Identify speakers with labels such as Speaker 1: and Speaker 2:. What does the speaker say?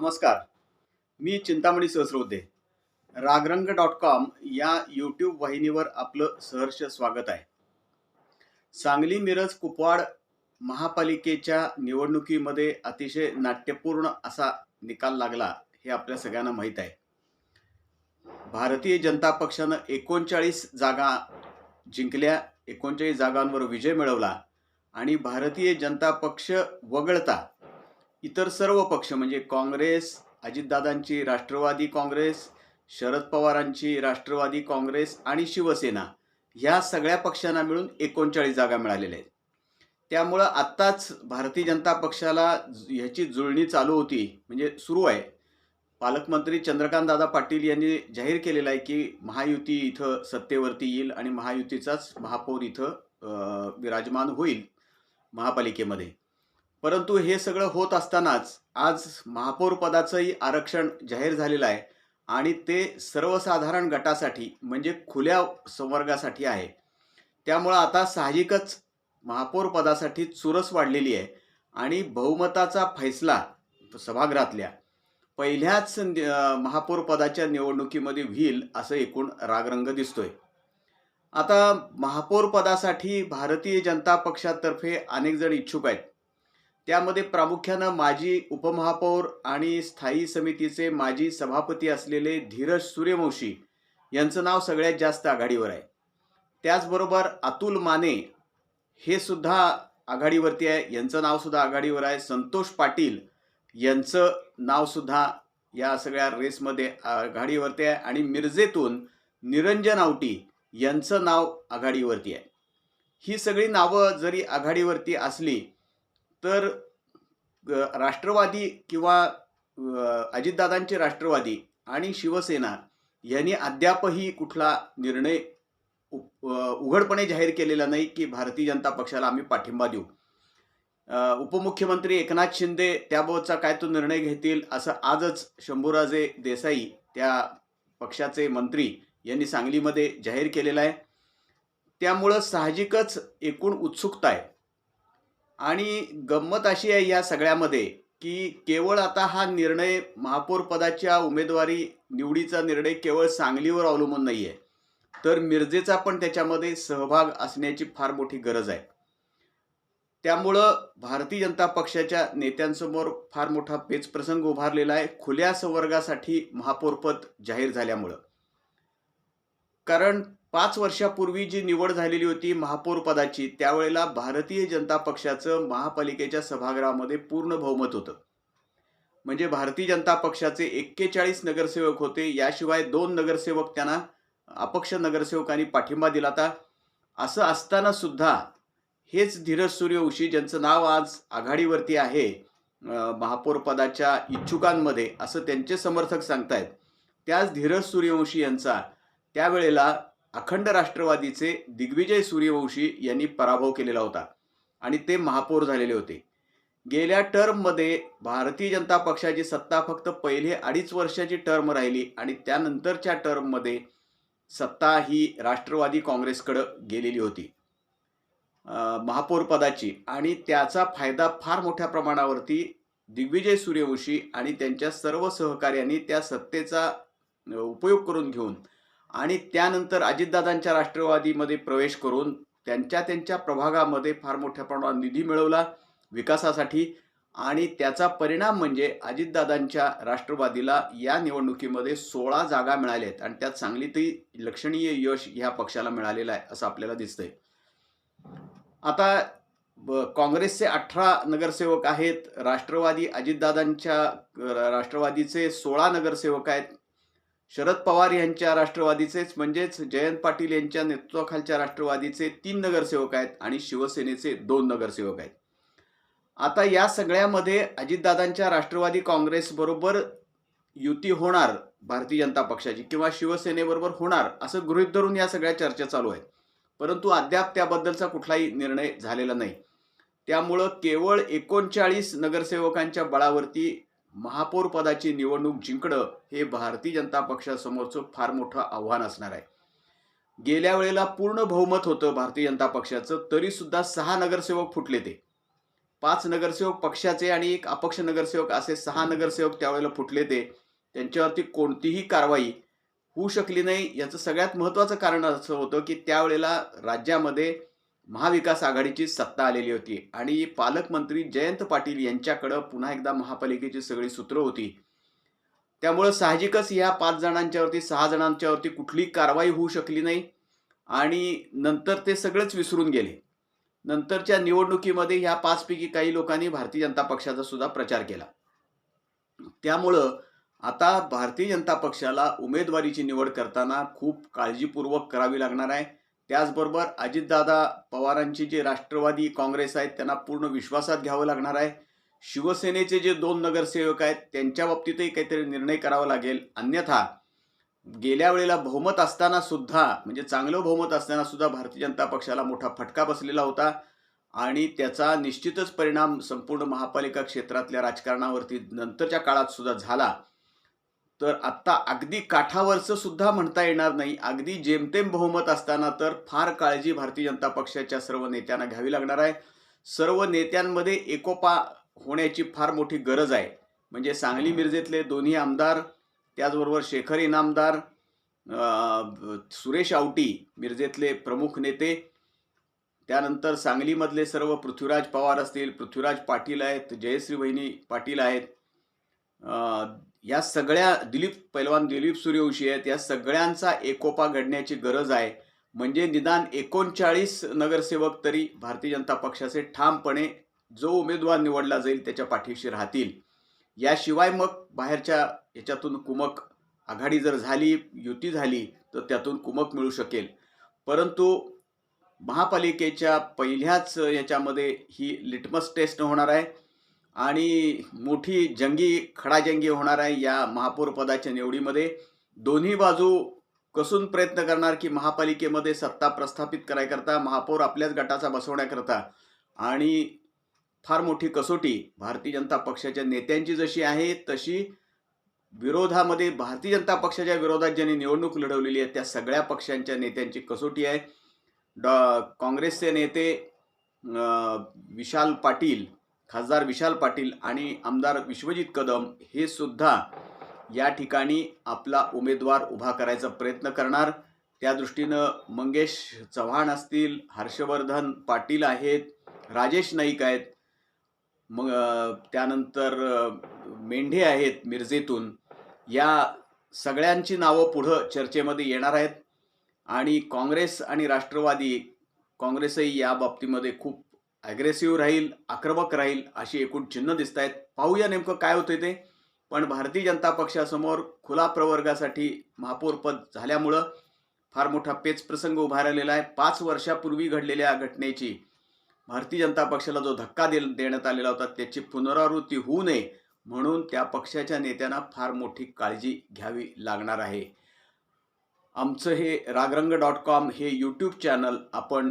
Speaker 1: नमस्कार. मी Chintamani Sahasrode Ragrang dot com या यूट्यूब वाहिनीवर आपलं सहर्ष स्वागत आहे. सांगली मिरज कुपवाड महापालिकेच्या निवडणुकीमध्ये अतिशय नाट्यपूर्ण असा निकाल लागला हे आपल्या सगळ्यांना माहीत आहे. भारतीय जनता पक्षानं एकोणचाळीस जागा जिंकल्या एकोणचाळीस जागांवर विजय मिळवला आणि भारतीय जनता पक्ष वगळता इतर सर्व पक्ष म्हणजे काँग्रेस अजितदादांची राष्ट्रवादी काँग्रेस शरद पवारांची राष्ट्रवादी काँग्रेस आणि शिवसेना ह्या सगळ्या पक्षांना मिळून एकोणचाळीस जागा मिळालेल्या आहेत. त्यामुळं आत्ताच भारतीय जनता पक्षाला ह्याची जुळणी चालू होती म्हणजे सुरू आहे. पालकमंत्री चंद्रकांत दादा पाटील यांनी जाहीर केलेलं आहे की महायुती इथं सत्तेवरती येईल आणि महायुतीचाच महापौर इथं विराजमान होईल महापालिकेमध्ये. परंतु हे सगळं होत असतानाच आज महापौर पदाचंही आरक्षण जाहीर झालेलं आहे आणि ते सर्वसाधारण गटासाठी म्हणजे खुल्या संवर्गासाठी आहे. त्यामुळं आता साहजिकच महापौर पदासाठी चुरस वाढलेली आहे आणि बहुमताचा फैसला सभागृहातल्या पहिल्याच महापौर पदाच्या निवडणुकीमध्ये होईल असं एकूण रागरंग दिसतोय. आता महापौर पदासाठी भारतीय जनता पक्षातर्फे अनेक जण इच्छुक आहेत. त्यामध्ये प्रामुख्यानं माजी उपमहापौर आणि स्थायी समितीचे माजी सभापती असलेले धीरज सूर्यवंशी यांचं नाव सगळ्यात जास्त आघाडीवर आहे. त्याचबरोबर अतुल माने हे सुद्धा आघाडीवरती आहे. यांचं नावसुद्धा आघाडीवर आहे. संतोष पाटील यांचं नावसुद्धा या सगळ्या रेसमध्ये आघाडीवरती आहे. आणि मिरजेतून निरंजन आवटी यांचं नाव आघाडीवरती आहे. ही सगळी नावं जरी आघाडीवरती असली तर राष्ट्रवादी किंवा अजितदादांचे राष्ट्रवादी आणि शिवसेना यांनी अद्यापही कुठला निर्णय उघडपणे जाहीर केलेला नाही की भारतीय जनता पक्षाला आम्ही पाठिंबा देऊ. उपमुख्यमंत्री एकनाथ शिंदे त्याबाबतचा काय तो निर्णय घेतील असं आजच शंभूराजे देसाई त्या पक्षाचे मंत्री यांनी सांगलीमध्ये जाहीर केलेलं आहे. त्यामुळं साहजिकच एकूण उत्सुकता आहे. आणि गंमत अशी आहे या सगळ्यामध्ये की केवळ आता हा निर्णय महापौर पदाच्या उमेदवारी निवडीचा निर्णय केवळ सांगलीवर अवलंबून नाही आहे तर मिरजेचा पण त्याच्यामध्ये सहभाग असण्याची फार मोठी गरज आहे. त्यामुळं भारतीय जनता पक्षाच्या नेत्यांसमोर फार मोठा पेचप्रसंग उभारलेला आहे खुल्या संवर्गासाठी महापौरपद जाहीर झाल्यामुळं. कारण पाच वर्षापूर्वी जी निवड झालेली होती महापौर पदाची त्यावेळेला भारतीय जनता पक्षाचं महापालिकेच्या सभागृहामध्ये पूर्ण बहुमत होतं. म्हणजे भारतीय जनता पक्षाचे एक्केचाळीस नगरसेवक होते याशिवाय दोन नगरसेवक त्यांना अपक्ष नगरसेवकांनी पाठिंबा दिला होता. असं असताना सुद्धा हेच धीरज सूर्यवंशी ज्यांचं नाव आज आघाडीवरती आहे महापौरपदाच्या महापौर पदाच्या इच्छुकांमध्ये असं त्यांचे समर्थक सांगतायत. त्याच धीरज सूर्यवंशी यांचा त्यावेळेला अखंड राष्ट्रवादीचे दिग्विजय सूर्यवंशी यांनी पराभव केलेला होता आणि ते महापौर झालेले होते. गेल्या टर्ममध्ये भारतीय जनता पक्षाची सत्ता फक्त पहिले अडीच वर्षाची टर्म राहिली आणि त्यानंतरच्या टर्ममध्ये सत्ता ही राष्ट्रवादी काँग्रेसकडं गेलेली होती. महापौरपदाची महापौर पदाची आणि त्याचा फायदा फार मोठ्या प्रमाणावरती दिग्विजय सूर्यवंशी आणि त्यांच्या सर्व सहकार्यांनी त्या सत्तेचा उपयोग करून घेऊन आणि त्यानंतर अजितदादांच्या राष्ट्रवादीमध्ये प्रवेश करून त्यांच्या त्यांच्या प्रभागामध्ये फार मोठ्या प्रमाणात निधी मिळवला विकासासाठी. आणि त्याचा परिणाम म्हणजे अजितदादांच्या राष्ट्रवादीला या निवडणुकीमध्ये सोळा जागा मिळाल्या आहेत. आणि त्यात सांगलीतही लक्षणीय यश ह्या पक्षाला मिळालेलं आहे असं आपल्याला दिसतंय. आता काँग्रेसचे अठरा नगरसेवक आहेत. राष्ट्रवादी अजितदादांच्या राष्ट्रवादीचे सोळा नगरसेवक आहेत. शरद पवार यांच्या राष्ट्रवादीचेच म्हणजेच जयंत पाटील यांच्या नेतृत्वाखालच्या राष्ट्रवादीचे तीन नगरसेवक आहेत आणि शिवसेनेचे दोन नगरसेवक आहेत. आता या सगळ्यामध्ये अजितदादांच्या राष्ट्रवादी काँग्रेसबरोबर युती होणार भारतीय जनता पक्षाची किंवा शिवसेनेबरोबर होणार असं गृहीत धरून या सगळ्या चर्चा चालू आहेत. परंतु अद्याप त्याबद्दलचा कुठलाही निर्णय झालेला नाही. त्यामुळं केवळ एकोणचाळीस नगरसेवकांच्या बळावरती महापौर पदाची निवडणूक जिंकणं हे भारतीय जनता पक्षासमोरचं फार मोठं आव्हान असणार आहे. गेल्या वेळेला पूर्ण बहुमत होतं भारतीय जनता पक्षाचं तरी सुद्धा सहा नगरसेवक फुटले ते. पाच नगरसेवक पक्षाचे आणि एक अपक्ष नगरसेवक असे सहा नगरसेवक त्यावेळेला फुटले ते. त्यांच्यावरती कोणतीही कारवाई होऊ शकली नाही. याचं सगळ्यात महत्त्वाचं कारण असं होतं की त्यावेळेला राज्यामध्ये महाविकास आघाडीची सत्ता आलेली होती आणि पालकमंत्री जयंत पाटील यांच्याकडं पुन्हा एकदा महापालिकेची सगळी सूत्रं होती. त्यामुळं साहजिकच या पाच जणांच्यावरती सहा जणांच्यावरती कुठली कारवाई होऊ शकली नाही आणि नंतर ते सगळंच विसरून गेले. नंतरच्या निवडणुकीमध्ये ह्या पाचपैकी काही लोकांनी भारतीय जनता पक्षाचा सुद्धा प्रचार केला. त्यामुळं आता भारतीय जनता पक्षाला उमेदवारीची निवड करताना खूप काळजीपूर्वक करावी लागणार आहे. त्याचबरोबर अजितदादा पवारांची जे राष्ट्रवादी काँग्रेस आहेत त्यांना पूर्ण विश्वासात घ्यावं लागणार आहे. शिवसेनेचे जे दोन नगरसेवक आहेत त्यांच्या बाबतीतही काहीतरी निर्णय करावा लागेल. अन्यथा गेल्या वेळेला बहुमत असताना सुद्धा म्हणजे चांगलं बहुमत असताना सुद्धा भारतीय जनता पक्षाला मोठा फटका बसलेला होता. आणि त्याचा निश्चितच परिणाम संपूर्ण महापालिका क्षेत्रातल्या राजकारणावरती नंतरच्या काळात सुद्धा झाला. तर आत्ता अगदी काठावरचं सुद्धा म्हणता येणार नाही. अगदी जेमतेम बहुमत असताना तर फार काळजी भारतीय जनता पक्षाच्या सर्व नेत्यांना घ्यावी लागणार आहे. सर्व नेत्यांमध्ये एकोपा होण्याची फार मोठी गरज आहे. म्हणजे सांगली मिरजेतले दोन्ही आमदार त्याचबरोबर शेखर इनामदार सुरेश आवटी मिरजेतले प्रमुख नेते त्यानंतर सांगलीमधले सर्व पृथ्वीराज पवार असतील पृथ्वीराज पाटील आहेत जयश्री वहिनी पाटील आहेत या सगळ्या दिलीप पैलवान दिलीप सूर्यवंशी आहेत या सगळ्यांचा एकोपा घडण्याची गरज आहे. म्हणजे निदान एकोणचाळीस नगरसेवक तरी भारतीय जनता पक्षाचे ठामपणे जो उमेदवार निवडला जाईल त्याच्या पाठीशी राहतील. याशिवाय मग बाहेरच्या याच्यातून कुमक आघाडी जर झाली युती झाली तर त्यातून कुमक मिळू शकेल. परंतु महापालिकेच्या पहिल्याच याच्यामध्ये ही लिटमस टेस्ट होणार आहे. आणि मोठी जंगी खडाजंगी होणार आहे या महापौरपदाच्या निवडीमध्ये. दोन्ही बाजू कसून प्रयत्न करणार की महापालिकेमध्ये सत्ता प्रस्थापित करायकरता महापौर आपल्याच गटाचा बसवण्याकरता. आणि फार मोठी कसोटी भारतीय जनता पक्षाच्या नेत्यांची जशी आहे तशी विरोधामध्ये भारतीय जनता पक्षाच्या विरोधात ज्यांनी निवडणूक लढवलेली आहे त्या सगळ्या पक्षांच्या नेत्यांची कसोटी आहे. डॉ. काँग्रेसचे नेते विशाल पाटील खासदार विशाल पाटील आणि आमदार विश्वजित कदम हे सुद्धा या ठिकाणी आपला उमेदवार उभा करायचा प्रयत्न करणार. त्या दृष्टीनं मंगेश चव्हाण असतील हर्षवर्धन पाटील आहेत राजेश नाईक आहेत मग त्यानंतर मेंढे आहेत मिरजेतून. या सगळ्यांची नावं पुढं चर्चेमध्ये येणार आहेत. आणि काँग्रेस आणि राष्ट्रवादी काँग्रेसही या बाबतीमध्ये खूप ॲग्रेसिव्ह राहील आक्रमक राहील अशी एकूण चिन्ह दिसत आहेत पाहूया नेमकं काय होतंय ते. पण भारतीय जनता पक्षासमोर खुला प्रवर्गासाठी महापौरपद झाल्यामुळं फार मोठा पेच प्रसंग उभा राहिलेला आहे. पाच वर्षापूर्वी घडलेल्या घटनेची भारतीय जनता पक्षाला जो धक्का दे देण्यात आलेला होता त्याची पुनरावृत्ती होऊ नये म्हणून त्या पक्षाच्या नेत्यांना फार मोठी काळजी घ्यावी लागणार आहे. आमचं हे रागरंग डॉट कॉम हे यूट्यूब चॅनल आपण